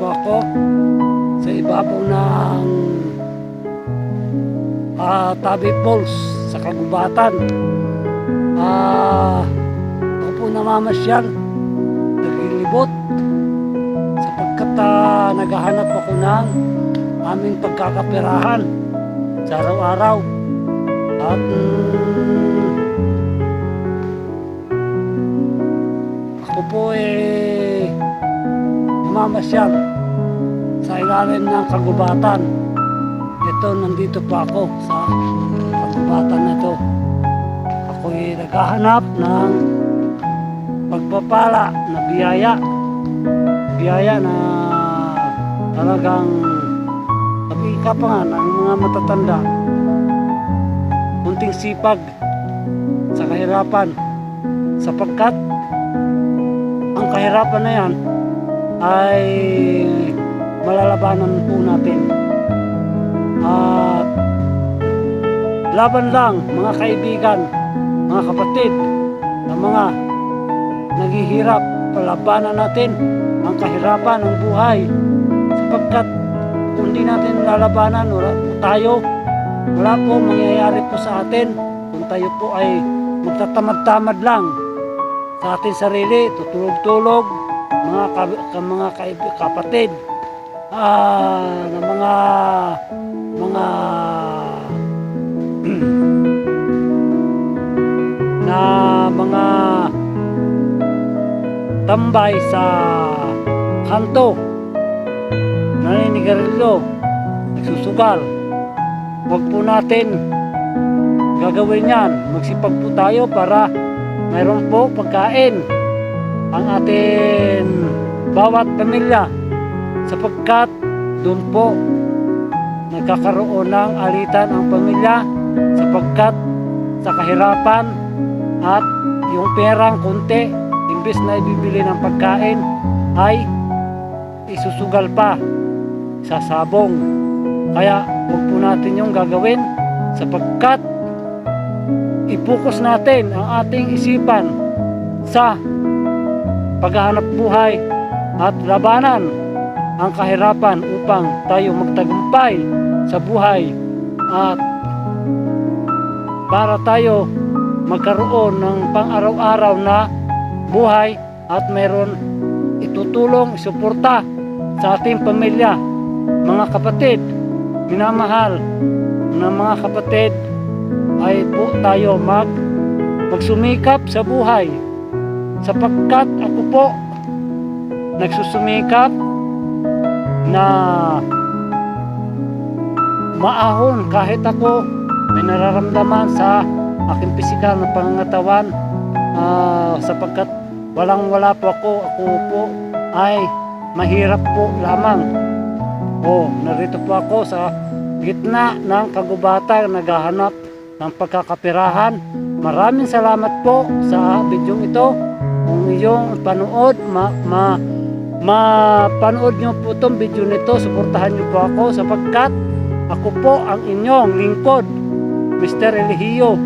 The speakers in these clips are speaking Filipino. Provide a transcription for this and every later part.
po ako sa ibabaw ng ah, Tabi Falls sa Kagubatan. Ah, ako po namamasyal, naglilibot sapagkat ah, naghahanap ako ng aming pagkakapirahan sa araw-araw. At mm, ako po eh namamasyal sa ilalim ng kagubatan. Ito, nandito pa ako sa kagubatan na ito. Ako'y naghahanap ng pagpapala na biyaya. Biyaya na talagang sabi ka pa nga ng mga matatanda. Kunting sipag sa kahirapan sapagkat ang kahirapan na yan ay malalabanan po natin. At laban lang mga kaibigan, mga kapatid, na mga naghihirap, palabanan natin ang kahirapan ng buhay. Sapagkat kung di natin lalabanan, wala tayo, wala po mangyayari po sa atin. Kung tayo po ay magtatamad-tamad lang sa ating sarili, tutulog-tulog, mga ka, ka- mga kaib- kapatid, ah, na mga mga na mga tambay sa kanto. Naninigarilyo nagsusugal. Huwag po natin gagawin yan. Magsipag po tayo para mayroon po pagkain ang ating bawat pamilya sapagkat doon po nagkakaroon ng alitan ang pamilya sapagkat sa kahirapan at yung perang konti imbes na ibibili ng pagkain ay isusugal pa sa sabong. Kaya huwag po natin yung gagawin sapagkat ipokus natin ang ating isipan sa paghahanap buhay at labanan ang kahirapan upang tayo magtagumpay sa buhay at para tayo magkaroon ng pang-araw-araw na buhay at mayroon itutulong, suporta sa ating pamilya. Mga kapatid, minamahal na mga kapatid ay po tayo mag magsumikap sa buhay sapagkat ako po nagsusumikap na maahon kahit ako may nararamdaman sa aking pisikal na pangangatawan. Ah, sapagkat walang wala po ako ako po ay mahirap po lamang. O narito po ako sa gitna ng kagubatan naghahanap ng pagkakapirahan. Maraming salamat po sa video ito kung iyong panood ma, ma mapanood nyo po itong video nito suportahan nyo po ako sapagkat ako po ang inyong lingkod Mr. Elihio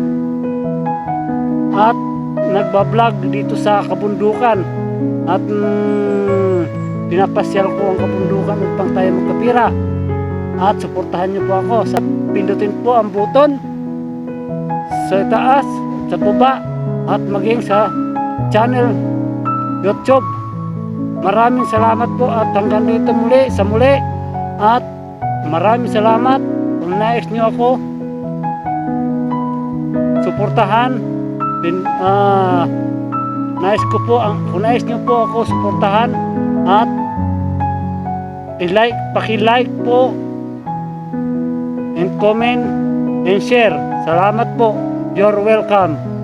at nagbablog dito sa kabundukan at mm, pinapasyal ko ang kabundukan upang tayo magkapira at suportahan nyo po ako sa pindutin po ang buton sa taas, sa baba at maging sa channel YouTube. Maraming salamat po at hanggang dito muli sa muli. At maraming salamat. Kung nais nyo ako suportahan din ah, nais ko po ang kung nais nyo po ako suportahan at i-like paki-like po and comment and share. Salamat po. You're welcome